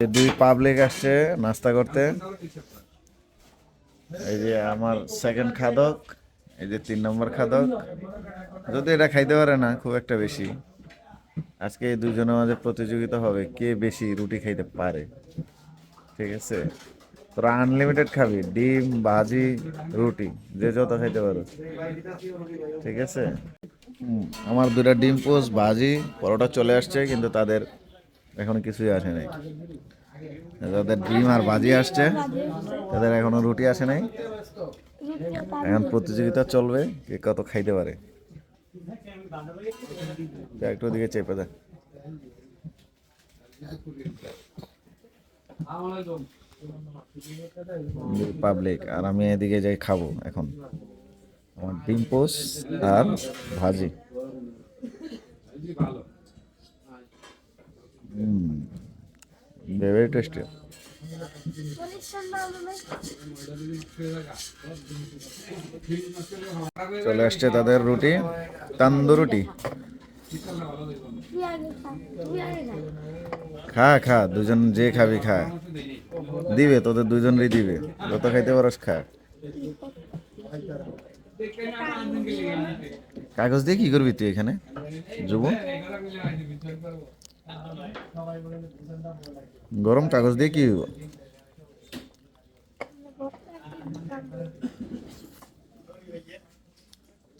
দুই পাবলিক আসছে নাস্তা করতে। এই যে আমার সেকেন্ড খাদক, এই যে তিন নম্বর খাদক। যদি এটা খাইতে পারে না, খুব একটা বেশি। আজকে এই দুজনের মাঝে প্রতিযোগিতা হবে, কে বেশি রুটি খাইতে পারে। ঠিক আছে? তোরা আনলিমিটেড খাবি, ডিম, ভাজি, রুটি, যে যত খাইতে পারো। ঠিক আছে? আমার দুটা ডিম পোস্ট, ভাজি, পরোটা চলে আসছে, কিন্তু তাদের এখন কিছুই আসে নাই। তাদের ডিম আর বাজি আসছে, তাদের এখনও রুটি আসে নাই। এখন প্রতিযোগিতা চলবে, কে কত খাইতে পারে। একটু ওদিকে চেপে দেয় পাবলিক আর আমি এদিকে যাই খাব এখন। আমার ডিম আর ভাজি। ভেরি টেস্টি চলে আসছে তাদের রুটি তান্দুরুটি খা খা, দুজন যে খাবি খা। দিবে, তোদের দুজনেরই দিবে। যত খাইতে পারস খা। কাগজ দিয়ে কি করবি তুই এখানে? যুব গরম কাগজ দিয়ে কি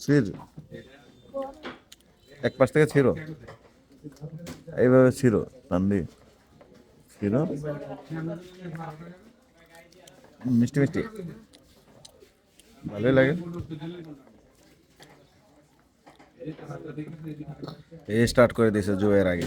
ছির। এক পাশ থেকে ছিল এইভাবে ছিল তান্দি ছিল মিষ্টি মিষ্টি। ভালোই লাগে। এই স্টার্ট করে দিয়েছে জুয়ের আগে।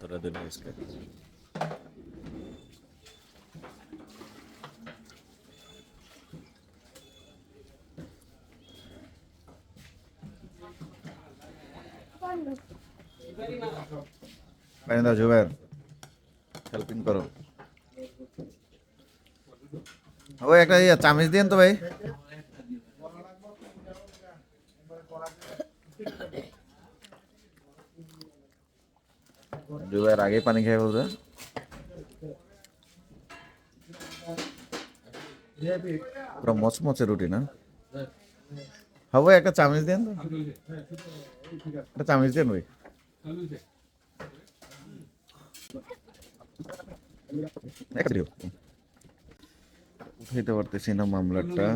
খা তোরা দুটো বিস্কুট পানি দাও জুবের হেল্পিং করো ওই একটা ইয়ে চামিচ দিন তো ভাই জুবের আগে পানি খেয়ে বলছে পুরো মচমচে রুটি না? হবে, একটা চামিচ দেন তো। একটা চামিচ দেন দিও। উঠাইতে পারতেছি না মামলাটা।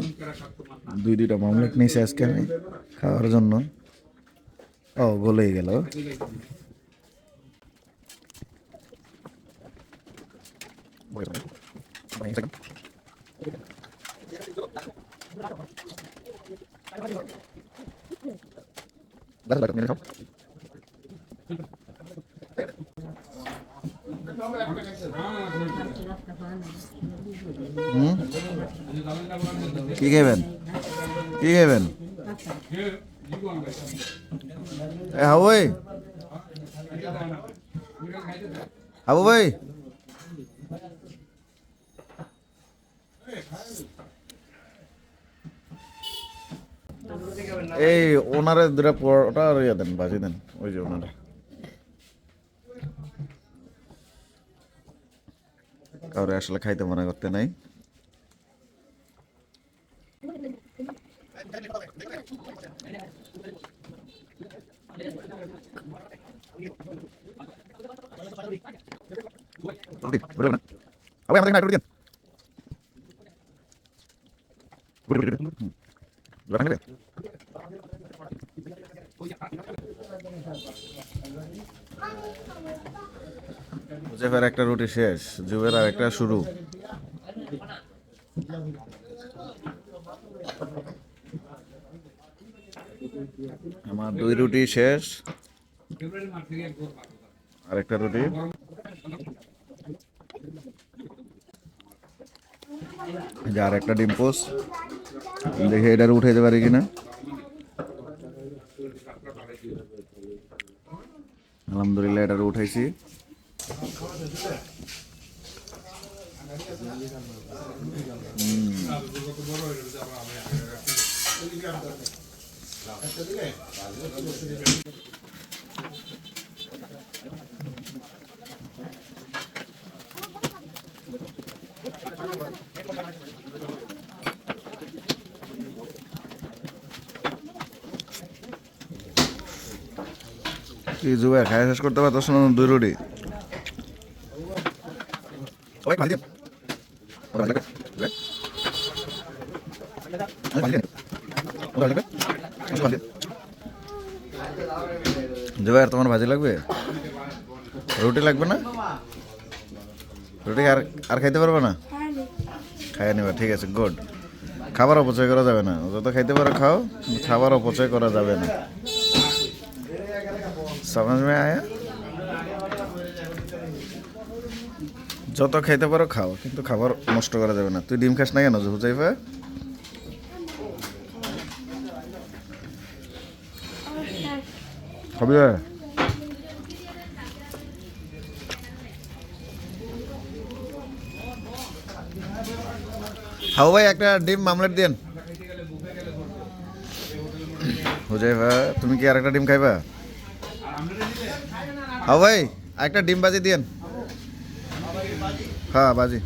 দুই দুইটা মামলেট নিয়েছি আজকে আমি, খাওয়ার জন্য। ও, গলেই গেল। হুম কি খাবেন কি খাবেন এ হাবু ভাই হাবু ভাই এই ওনারে দুটা পরোটা আর ইয়ে দেন, বাজি দেন, ওই যে ওনারা। কাউরে আসলে খাইতে মনে করতে নাই। আবার আমাদের একটা রুটি দেন। রুটি, রুটি, রুটি। হুম। দুটা খাইবে? রুটি শেষ জুবের আর একটা শুরু। আমার দুই রুটি শেষ। আরেকটা রুটি। আর একটা ডিম পোস দেখি এটার উঠাইতে পারি কিনা। আলহামদুলিল্লাহ এটার উঠাইছি তুই জুবাই খায় শেষ করতে পারতো না দুই রুটি সবাই ভাজি দিন ওরা লাগবে ওকে? ওরা ভাজি দিন। ওরা লাগবে? ওরা ভাজি দিন। জুবাইর তোমার ভাজি লাগবে? রুটি লাগবে না? রুটি আর আর খাইতে পারবে না? খাই নিবা, ঠিক আছে গুড খাবার অপচয় করা যাবে না। যত খাইতে পারো খাও, খাবার অপচয় করা যাবে না। সমাজ আয়া? যত খাইতে পারো খাও, কিন্তু খাবার নষ্ট করা যাবে না। তুই ডিম খাস না কেন হুজাইফা খাবি হাও ভাই একটা ডিম মামলেট দেন হুজাইফা তুমি কি আর একটা ডিম খাইবা হ্যাঁ ভাই একটা ডিম বাজি দিয়েন হ্যাঁ বাজি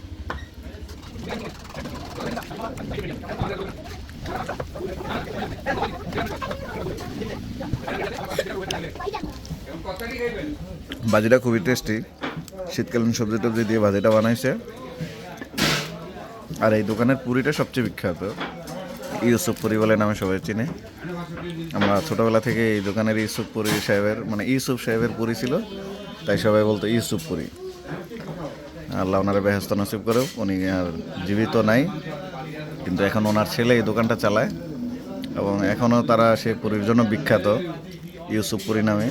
বাজিটা খুবই টেস্টি শীতকালীন সবজি টবজি দিয়ে ভাজিটা বানাইছে। আর এই দোকানের পুরিটা সবচেয়ে বিখ্যাত। ইউসুফ পুরি বলে নামে সবাই চিনে। আমরা ছোটোবেলা থেকে এই দোকানের ইউসুফ পুরি সাহেবের মানে ইউসুফ সাহেবের পুরি ছিল, তাই সবাই বলতো ইউসুফ পুরি। আল্লাহ ওনারা বেহস্ত নসিব করে উনি আর জীবিত নাই, কিন্তু এখন ওনার ছেলে এই দোকানটা চালায়। এবং এখনও তারা সে পুরীর জন্য বিখ্যাত, ইউসুফ পুরি নামে।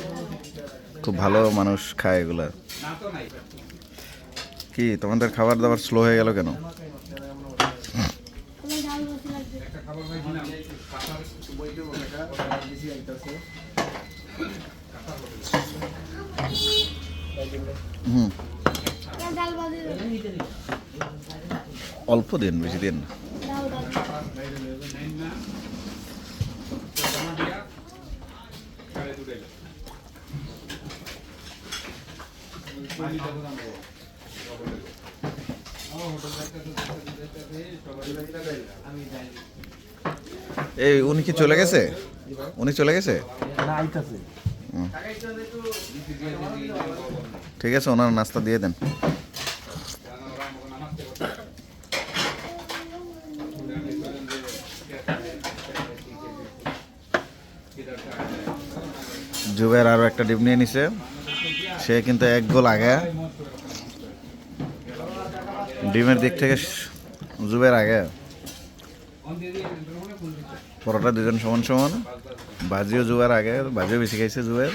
খুব ভালো মানুষ খায় এগুলা। কি তোমাদের খাবার দাবার স্লো হয়ে গেল কেন? অল্প দিন বেশি দিন। না। ডাল ডাল এই উনি কি চলে গেছে? উনি চলে গেছে? ঠিক আছে ওনার নাস্তা দিয়ে দেন। জুবের আরও একটা ডিম নিয়ে নিছে। সে কিন্তু এক গোল আগে। ডিমের দিক থেকে জুবের আগে। পরোটা দুজন সমান সমান। ভাজিও জুয়ার আগে ভাজিও বেশি খাইছে জুয়ের।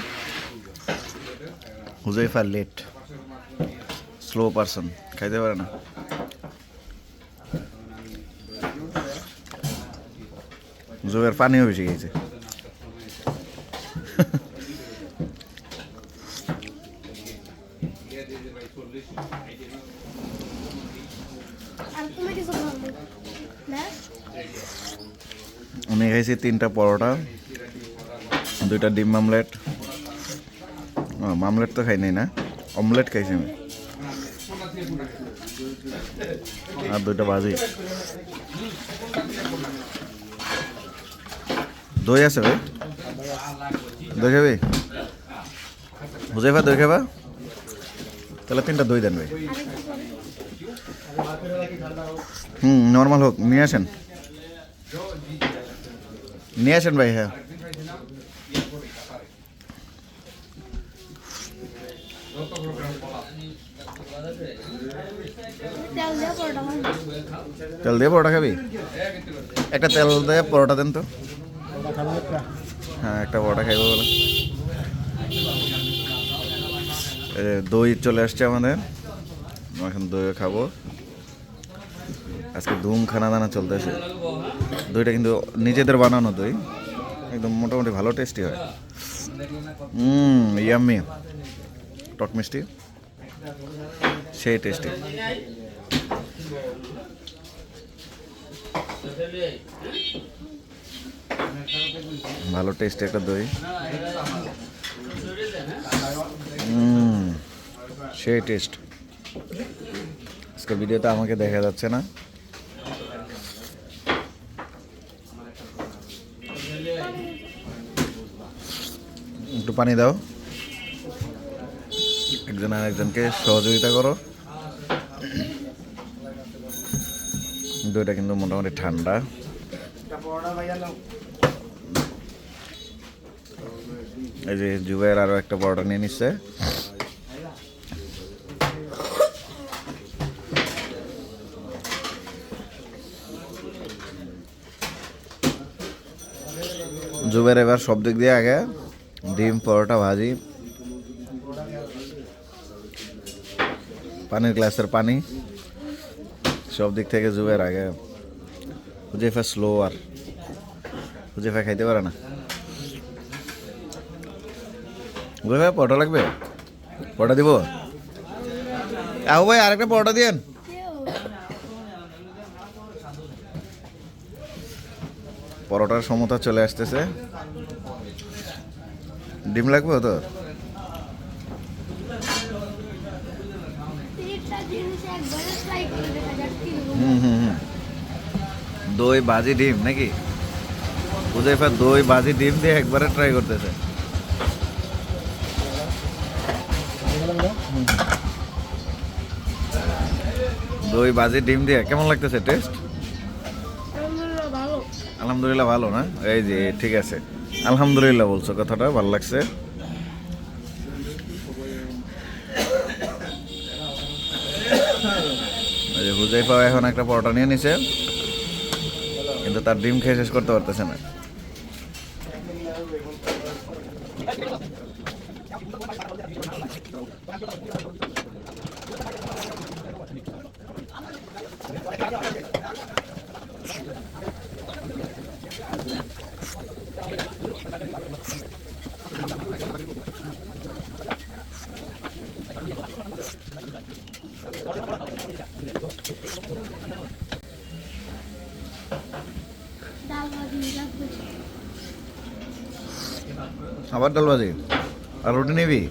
হুজাইফা লেট স্লো পারসন খাইতে পারে না। জুয়ের পানিও বেশি খাইছে আর তুমি কিছু খাবে না খাইছি তিনটা পরোটা, দুইটা ডিম মামলেট মামলেট তো খাই নাই না? অমলেট খাইছি আমি। আর দুইটা ভাজি। দই আছে ভাই? দই খাবি? বুঝাইবা দই খাবা? তাহলে তিনটা দই দেন ভাই। হুম নর্মাল হোক, নিয়ে আসেন। নিয়ে আসেন ভাই হ্যাঁ। তেল দিয়ে পরোটা খাবি? একটা তেল দিয়ে পরোটা দেন তো। হ্যাঁ একটা পরোটা খাইবো বলে। দই চলে আসছে আমাদের। এখন দই খাব। আজকে ধুম খানা দানা চলতেছে। দইটা কিন্তু নিজেদের বানানো দই। একদম মোটামুটি ভালো টেস্টি হয়। হুম ইয়াম্মি টক মিষ্টি। সেই টেস্টি ভালো টেস্টি একটা দই। সেই টেস্ট আজকে ভিডিওতে আমাকে দেখা যাচ্ছে না। পানি দাও। একজন আর একজনকে সহযোগিতা করো। দইটা কিন্তু মোটামুটি ঠান্ডা। এই যে জুবাইয়ের আরও একটা পরোটা নিয়ে নিচ্ছে জুবের এবার সব দিক দিয়ে আগে। ডিম, পরোটা, ভাজি। পানির গ্লাসের পানি। সব দিক থেকে জুবের আগে। হুজেফা স্লো আর হুজেফা খাইতে পারে না। হুজেফা পরোটা লাগবে? পরোটা দিব? আহ ভাই, আরেকটা পরোটা দিয়েন। পরোটার সমতা চলে আসতেছে। ডিম লাগবে তো। হুম হুম হুম। দই বাজি ডিম নাকি? হুজাইফা দই বাজি ডিম দিয়ে একবারে ট্রাই করতেছে। দই বাজি ডিম দিয়ে কেমন লাগতেছে? টেস্ট আলহামদুলিল্লাহ ভালো না? এই যে ঠিক আছে। আলহামদুলিল্লাহ বলছো কথাটা, ভালো লাগছে। এই যে হুজাইফা এখন একটা পরোটা নিয়ে নিছে, কিন্তু তার ডিম খেয়ে শেষ করতে পারতেছে না ডাল ভাজি লাগবে আবার ডাল বাজি আর রুটি নিবি?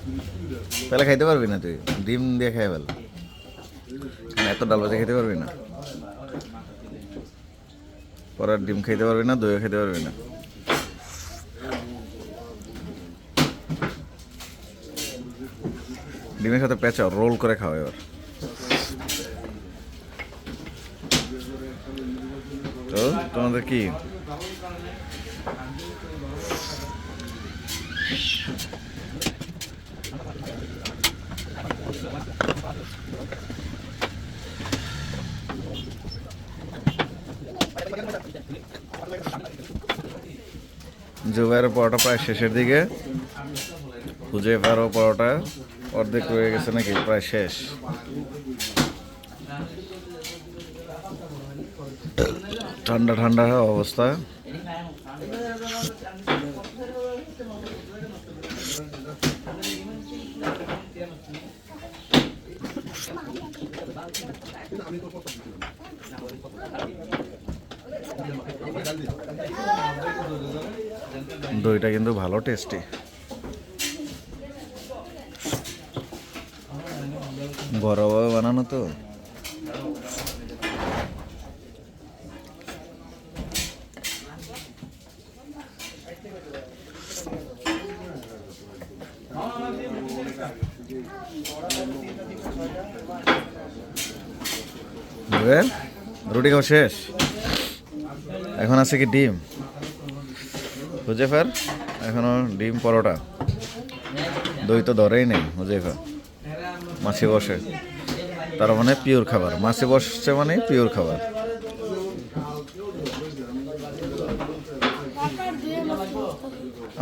তাহলে খাইতে পারবি না তুই। ডিম দিয়ে খাই ফেল। এত ডাল ভাজি খেতে পারবি না। পরে ডিম খাইতে পারবি না, দইও খেতে পারবি না। ডিমের সাথে পেঁচাও রোল করে খাও এবার। তো, তোমাদের কি? জুবাইয়ের পরোটা প্রায় শেষের দিকে। হুজেফারও পরোটা অর্ধেক হয়ে গেছে নাকি? প্রায় শেষ। ঠান্ডা ঠান্ডা অবস্থা। দইটা কিন্তু ভালো টেস্টি ঘরোয়া বানানো তো। রুটি খাওয়া শেষ। এখন আছে কি ডিম? হুজেফার এখনও ডিম পরোটা। দই তো ধরেই নেই হুজেফা মাছে বসে। তার মানে পিওর খাবার। মাছে বসছে মানে পিওর খাবার।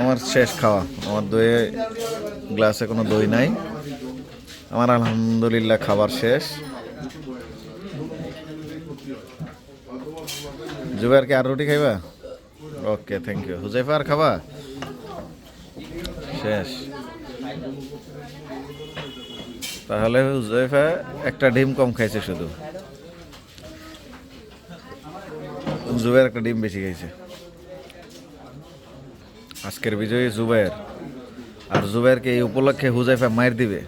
আমার শেষ খাওয়া। আমার দইয়ে গ্লাসে কোনো দই নাই। আমার আলহামদুলিল্লাহ খাবার শেষ। জুবাইর কি আর রুটি খাইবা? ওকে থ্যাংক ইউ হুজাইফা আর খাবা? শেষ। তাহলে হুজাইফা একটা ডিম কম খাইছে শুধু। জুবাইর একটা ডিম বেশি খাইছে। আজকের বিজয়ী জুবাইর আর জুবাইরকে এই উপলক্ষে হুজাইফা মায়ের দিবে?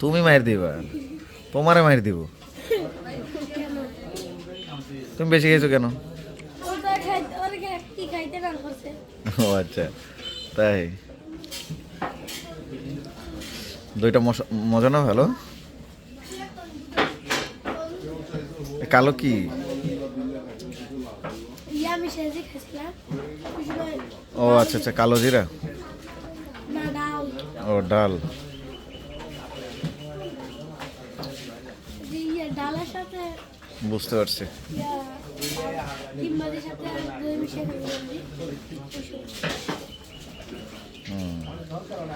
তুমি মায়ের দিবা। তোমারে মায়ের দিব। তুমি বেশি খাইছো কেন? ও আচ্ছা তাই? দুইটা মজা না ভালো? কালো কি? ও আচ্ছা আচ্ছা কালো জিরা? ও ডাল যে ইয়ে ডালের সাথে বুঝতে পারছি।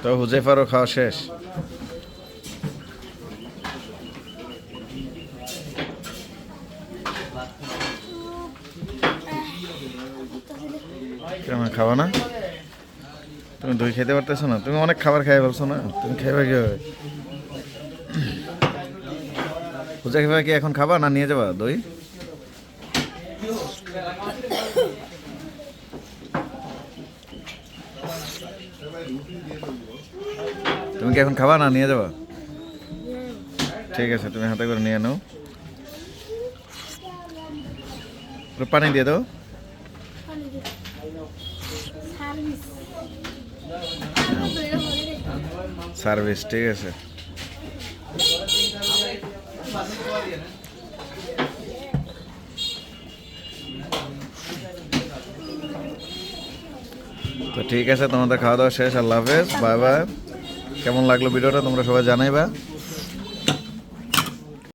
তো হুজেফারও খাওয়া শেষ? কেমন খাওয়া না? তুমি দই খেতে পারতেছো না? তুমি অনেক খাবার খাই বলছো না? তুমি খাইবা কি খাইবা কি এখন খাবা না নিয়ে যাবা দই? তুমি কি এখন খাবা না নিয়ে যাবা? ঠিক আছে তুমি হাতে করে নিয়ে নাও। পানি দিয়ে দাও। সার্ভিস ঠিক আছে। তো ঠিক আছে, তোমাদের খাওয়া দাওয়া শেষ, আল্লাহ হাফেজ, বাই বাই। কেমন লাগল ভিডিওটা, তোমরা সবাই জানাইবা।